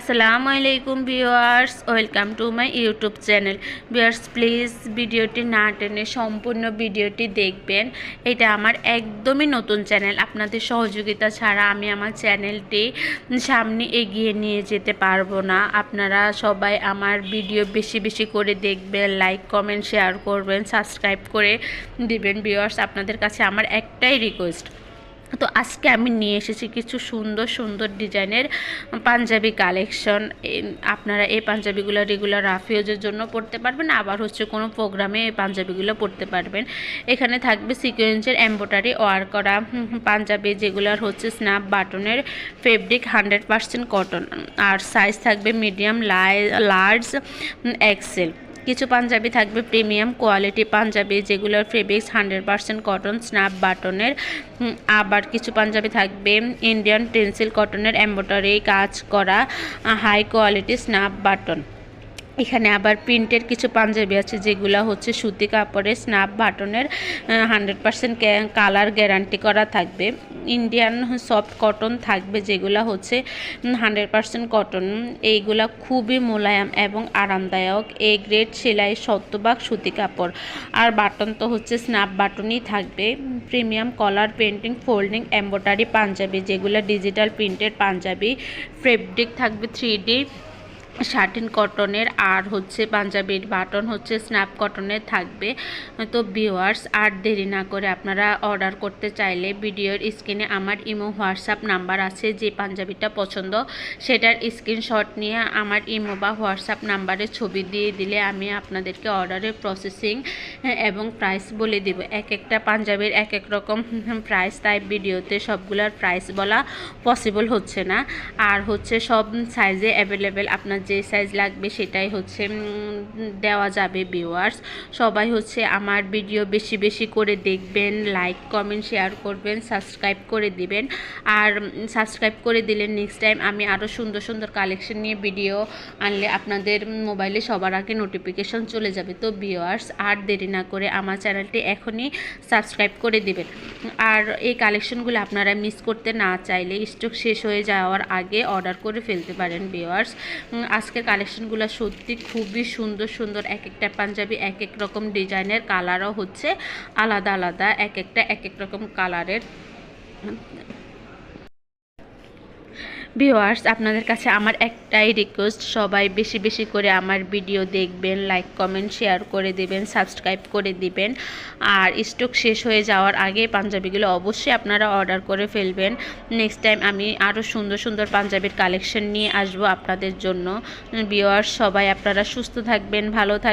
আসসালামু আলাইকুম viewers, welcome to my YouTube channel. Viewers, please ভিডিওটি না টেনে সম্পূর্ণ ভিডিওটি দেখবেন। এটা আমার একদমই নতুন চ্যানেল। আপনাদের সহযোগিতা ছাড়া আমি আমার চ্যানেলটি সামনে এগিয়ে নিয়ে যেতে পারব না। আপনারা সবাই আমার ভিডিও বেশি বেশি করে দেখবেন, লাইক, কমেন্ট, শেয়ার করবেন, সাবস্ক্রাইব করে দিবেন। ভিউয়ার্স, আপনাদের কাছে আমার একটাই রিকোয়েস্ট তো আজকে আমি নিয়ে এসেছি কিছু সুন্দর সুন্দর ডিজাইনের পাঞ্জাবি কালেকশন। আপনারা এই পাঞ্জাবিগুলো রেগুলার রাফিওজের জন্য পড়তে পারবেন, আবার হচ্ছে কোনো প্রোগ্রামে এই পাঞ্জাবিগুলো পড়তে পারবেন। এখানে থাকবে সিকোয়েন্সের এম্ব্রয়ডারি ওয়ার করা পাঞ্জাবি যেগুলোর হচ্ছে স্ন্যাপ বাটনের ফেব্রিক হান্ড্রেড পারসেন্ট কটন আর সাইজ থাকবে মিডিয়াম লাই লার্জ এক্সেল কিছু পাঞ্জাবি থাকবে, প্রিমিয়াম কোয়ালিটি পাঞ্জাবি, যেগুলোর fabrics hundred percent cotton snap বাটনের আবার কিছু পাঞ্জাবি থাকবে ইন্ডিয়ান টেন্সিল কটনের এম্ব্রয়ডারি কাজ করা হাই কোয়ালিটি স্ন্যাপ বাটন এখানে আবার প্রিন্টের কিছু পাঞ্জাবি আছে, যেগুলো হচ্ছে সুতি কাপড়ের স্ন্যাপ বাটনের হান্ড্রেড পারসেন্ট কালার গ্যারান্টি করা থাকবে। ইন্ডিয়ান সফট কটন থাকবে, যেগুলো হচ্ছে হান্ড্রেড পারসেন্ট কটন। এইগুলা খুবই মোলায়েম এবং আরামদায়ক। এ গ্রেড সেলাই শতভাগ সুতি কাপড়। আর বাটন তো হচ্ছে স্ন্যাপ বাটনই থাকবে। Premium collar painting folding, embroidery punjabi, যেগুলো ডিজিটাল প্রিন্টেড পাঞ্জাবি। ফেব্রিক থাকবে থ্রি শার্টিন কটনের, আর হচ্ছে পাঞ্জাবির বাটন হচ্ছে স্ন্যাপ কটনের থাকবে। তো ভিওয়ার্স আর দেরি না করে আপনারা অর্ডার করতে চাইলে ভিডিওর স্ক্রিনে আমার ইমো, হোয়াটসঅ্যাপ নাম্বার আছে, যে পাঞ্জাবিটা পছন্দ সেটার স্ক্রিনশট নিয়ে আমার ইমো বা হোয়াটসঅ্যাপ নাম্বারে ছবি দিয়ে দিলে আমি আপনাদেরকে অর্ডারের প্রসেসিং এবং প্রাইস বলে দেব। এক একটা পাঞ্জাবির এক এক রকম প্রাইস তাই ভিডিওতে সবগুলোর প্রাইস বলা পসিবল হচ্ছে না। আর হচ্ছে সব সাইজে অ্যাভেলেবেল আপনার যে সাইজ লাগবে সেটাই হচ্ছে দেওয়া যাবে ভিউয়ার্স সবাই হচ্ছে আমার ভিডিও বেশি বেশি করে দেখবেন লাইক কমেন্ট শেয়ার করবেন সাবস্ক্রাইব করে দিবেন। আর সাবস্ক্রাইব করে দিলে নেক্সট টাইম আমি আরও সুন্দর সুন্দর কালেকশন নিয়ে ভিডিও আনলে আপনাদের মোবাইলে সবার আগে নোটিফিকেশন চলে যাবে। তো ভিউয়ার্স আর দেরি না করে আমার চ্যানেলটি এখনই সাবস্ক্রাইব করে দিবেন। আর এই কালেকশনগুলো আপনারা মিস করতে না চাইলে স্টক শেষ হয়ে যাওয়ার আগে অর্ডার করে ফেলতে পারেন ভিউয়ার্স। আজকের কালেকশনগুলো সত্যি খুবই সুন্দর সুন্দর এক একটা পাঞ্জাবি এক এক রকম ডিজাইনের কালারও হচ্ছে আলাদা আলাদা এক একটা এক এক রকম কালারের। ভিওয়ার্স আপনাদের কাছে আমার একটাই রিকোয়েস্ট সবাই বেশি বেশি করে আমার ভিডিও দেখবেন লাইক কমেন্ট শেয়ার করে দিবেন সাবস্ক্রাইব করে দিবেন। আর স্টক শেষ হয়ে যাওয়ার আগে পাঞ্জাবিগুলো অবশ্যই আপনারা অর্ডার করে ফেলবেন। নেক্সট টাইম আমি আরও সুন্দর সুন্দর পাঞ্জাবির কালেকশন নিয়ে আসব আপনাদের জন্য। ভিওয়ার্স সবাই আপনারা সুস্থ থাকবেন, ভালো থাকবেন।